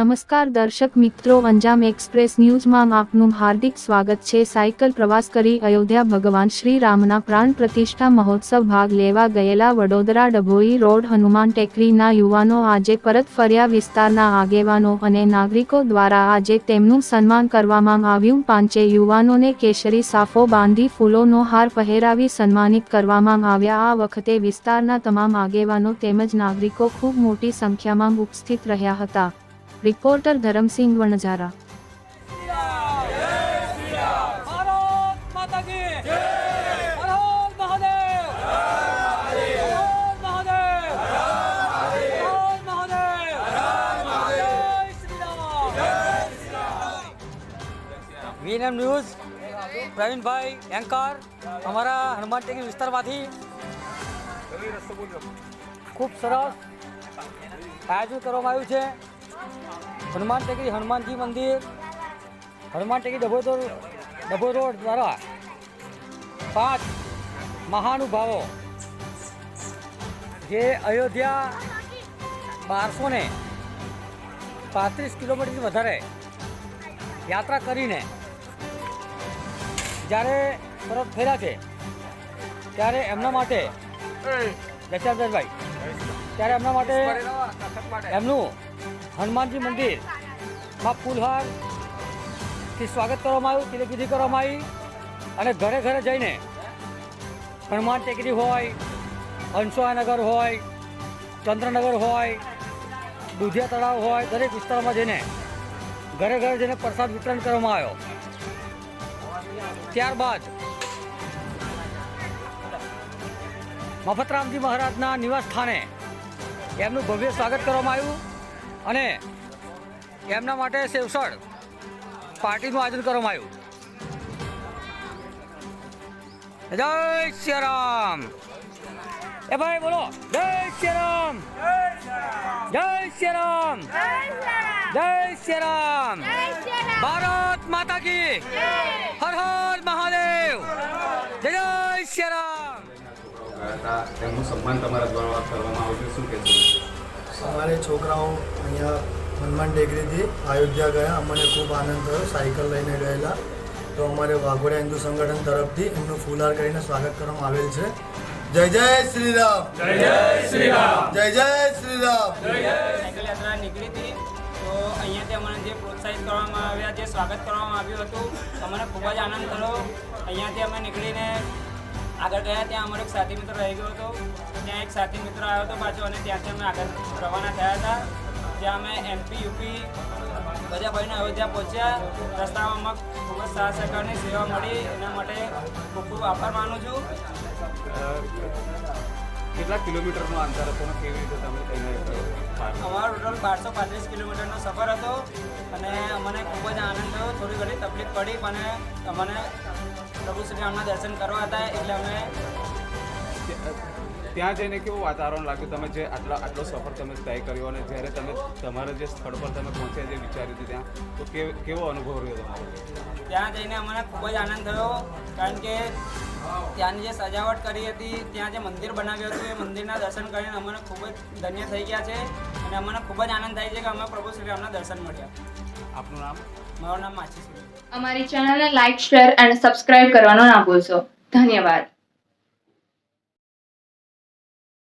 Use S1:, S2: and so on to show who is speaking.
S1: નમસ્કાર દર્શક મિત્રો, અંજામ એક્સપ્રેસ ન્યૂઝમાં આપનું હાર્દિક સ્વાગત છે. સાયકલ પ્રવાસ કરી અયોધ્યા ભગવાન શ્રી રામના પ્રાણ પ્રતિષ્ઠા મહોત્સવ ભાગ લેવા ગયેલા વડોદરા ડભોઈ રોડ હનુમાન ટેકરીના યુવાનો આજે પરત ફર્યા વિસ્તારના આગેવાનો અને નાગરિકો દ્વારા આજે તેમનું સન્માન કરવામાં આવ્યું. પાંચે યુવાનોને કેસરી સાફો બાંધી ફૂલોનો હાર પહેરાવી સન્માનિત કરવામાં આવ્યા. આ વખતે વિસ્તારના તમામ આગેવાનો તેમજ નાગરિકો ખૂબ મોટી સંખ્યામાં ઉપસ્થિત રહ્યા હતા. રિપોર્ટર ધરમસિંહ વણઝારા
S2: ભારત માતા કી જય હર હર મહાદેવ હર હર મહાદેવ હર મહાદેવ જય શ્રી રામ વીએનએમ ન્યૂઝ પ્રવીણભાઈ એન્કર અમારા હનુમાન ટેકરી વિસ્તારમાંથી ખૂબ સરસ આયોજન કરવામાં આવ્યું છે હનુમાન ટેકરી હનુમાનજી મંદિર હનુમાન ટેકરી ડભોઈ ડભોઈ રોડ દ્વારા પાંચ મહાનુભાવો જે અયોધ્યા બારસો ને પાંત્રીસ કિલોમીટરથી વધારે યાત્રા કરીને જ્યારે પરત ફેર્યા છે ત્યારે એમના માટે દશારથભાઈ ત્યારે એમના માટે. એમનું હનુમાનજી મંદિરમાં ફૂલહારથી સ્વાગત કરવામાં આવ્યું તિલકવિધિ કરવામાં આવી અને ઘરે ઘરે જઈને હનુમાન ટેકરી હોય હંસોનગર હોય, ચંદ્રનગર હોય, દુધિયા તળાવ હોય, દરેક વિસ્તારમાં જઈને ઘરે ઘરે જઈને પ્રસાદ વિતરણ કરવામાં આવ્યો. ત્યારબાદ મફતરામજી મહારાજના નિવાસ સ્થાને એમનું ભવ્ય સ્વાગત કરવામાં આવ્યું. અને એમના માટે સેવસળ પાર્ટીનું આયોજન કરવામાં આવ્યું. જય શ્રી રામ એ ભાઈ બોલો. જય શ્રી રામ જય શ્રી રામ જય શ્રી રામ ભારત માતા કી હર હર મહાદેવ. જય જય શ્રી રામ
S3: તેમનું સન્માન તમારા દ્વારા કરવામાં આવ્યું શું કહેશો?
S4: અમારે છોકરાઓ અહીંયા હનુમાન ટેકરીથી અયોધ્યા ગયા. અમને ખૂબ આનંદ થયો. સાયકલ લઈને ગયેલા. તો અમારે વાઘોડિયા હિન્દુ સંગઠન તરફથી એમનું ફૂલહાર કરીને સ્વાગત કરવામાં આવેલ છે. જય જય શ્રી રામ જય જય શ્રી રામ જય જય શ્રી રામ
S5: સાયકલ યાત્રા નીકળી હતી. તો અહીંયાથી અમને જે પ્રોત્સાહિત કરવામાં આવ્યા જે સ્વાગત કરવામાં આવ્યું હતું અમને ખૂબ જ આનંદ થયો. અહીંયાથી અમે નીકળીને આગળ ગયા ત્યાં અમારો એક સાથી મિત્ર રહી ગયો હતો. ત્યાં એક સાથી મિત્ર આવ્યો હતો પાછો અને ત્યાંથી અમે આગળ રવાના થયા હતા. ત્યાં અમે એમપી, યુપી, બધા ભાઈને અયોધ્યા પહોંચ્યા. રસ્તામાં ખૂબ જ સારા સરકારની સેવા મળી. એના માટે ખૂબ ખૂબ આભાર માનું છું.
S3: કેટલા કિલોમીટરનો અંતર હતો કેવી રીતે તમે કહી પાર
S5: અમારો ટોટલ બારસો પાંત્રીસ કિલોમીટરનો સફર હતો અને અમને ખૂબ જ આનંદ થયો. થોડી ઘણી તકલીફ પડી પણ અમને પ્રભુ શ્રી રામના દર્શન કરવા હતા એટલે અમે
S3: ત્યાં જઈને કેવું વાતાવરણ લાગ્યું? તમે જે આટલા આટલો સફર તમે તય કર્યો અને જ્યારે તમે તમારા જે સ્થળ પર તમે પહોંચ્યા જે વિચાર્યું હતું ત્યાં તો કેવો અનુભવ રહ્યો તમારો?
S5: ત્યાં જઈને અમને ખૂબ જ આનંદ થયો કારણ કે ત્યાંની જે સજાવટ કરી હતી ત્યાં જે મંદિર બનાવ્યું હતું એ મંદિરના દર્શન કરીને અમને ખૂબ જ ધન્ય થઈ ગયા છે અને અમને ખૂબ જ આનંદ થાય છે કે અમે પ્રભુ શ્રી રામના દર્શન મળ્યા.
S3: આપનું નામ?
S5: મારું નામ માછી છે.
S6: અમારી ચેનલને લાઇક શેર અને સબસ્ક્રાઇબ કરવાનો ના ભૂલશો. ધન્યવાદ.